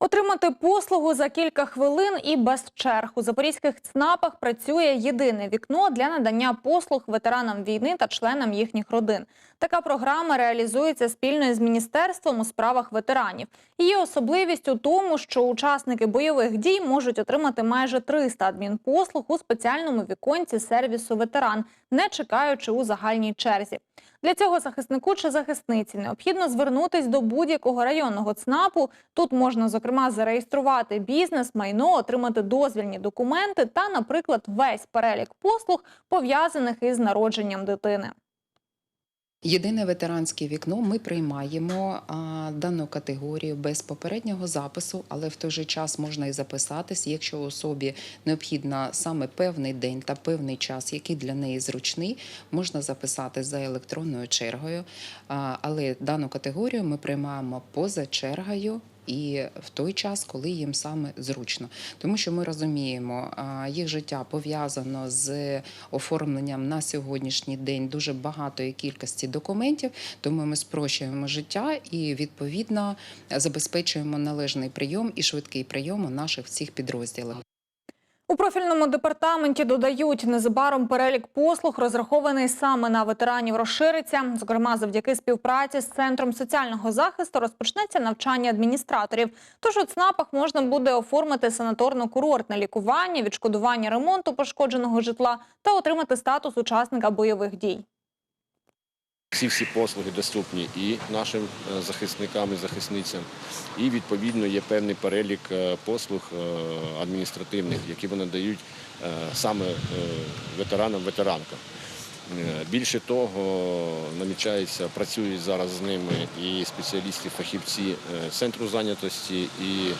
Отримати послугу за кілька хвилин і без черг. У запорізьких ЦНАПах працює єдине вікно для надання послуг ветеранам війни та членам їхніх родин. Така програма реалізується спільно з міністерством у справах ветеранів. Її особливість у тому, що учасники бойових дій можуть отримати майже 300 адмінпослуг у спеціальному віконці сервісу ветеран, не чекаючи у загальній черзі. Для цього захиснику чи захисниці необхідно звернутись до будь-якого районного ЦНАПу. Тут можна, зокрема, зареєструвати бізнес, майно, отримати дозвільні документи та, наприклад, весь перелік послуг, пов'язаних із народженням дитини. Єдине ветеранське вікно ми приймаємо а, дану категорію без попереднього запису, але в той же час можна і записатись, якщо особі необхідна саме певний день та певний час, який для неї зручний, можна записати за електронною чергою. А, але дану категорію ми приймаємо поза чергою. І в той час, коли їм саме зручно, тому що ми розуміємо, їх життя пов'язано з оформленням на сьогоднішній день дуже багатої кількості документів, тому ми спрощуємо життя і відповідно забезпечуємо належний прийом і швидкий прийом у наших всіх підрозділах. У профільному департаменті додають, незабаром перелік послуг, розрахований саме на ветеранів, розшириться. Зокрема, завдяки співпраці з Центром соціального захисту розпочнеться навчання адміністраторів. Тож у ЦНАПах можна буде оформити санаторно-курортне лікування, відшкодування ремонту пошкодженого житла та отримати статус учасника бойових дій. Всі всі послуги доступні і нашим е, захисникам і захисницям, і відповідно є певний перелік е, послуг е, адміністративних, які вони дають саме ветеранам, ветеранкам. Більше того, намічається, працюють зараз з ними і спеціалісти, фахівці центру зайнятості, і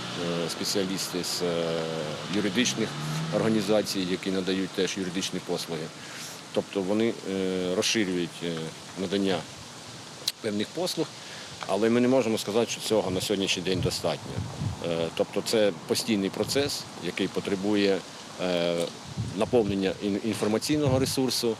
спеціалісти з юридичних організацій, які надають теж юридичні послуги. Тобто вони е, розширюють е, надання певних послуг, але ми не можемо сказати, що цього на сьогоднішній день достатньо. Е, Тобто це постійний процес, який потребує наповнення інформаційного ресурсу.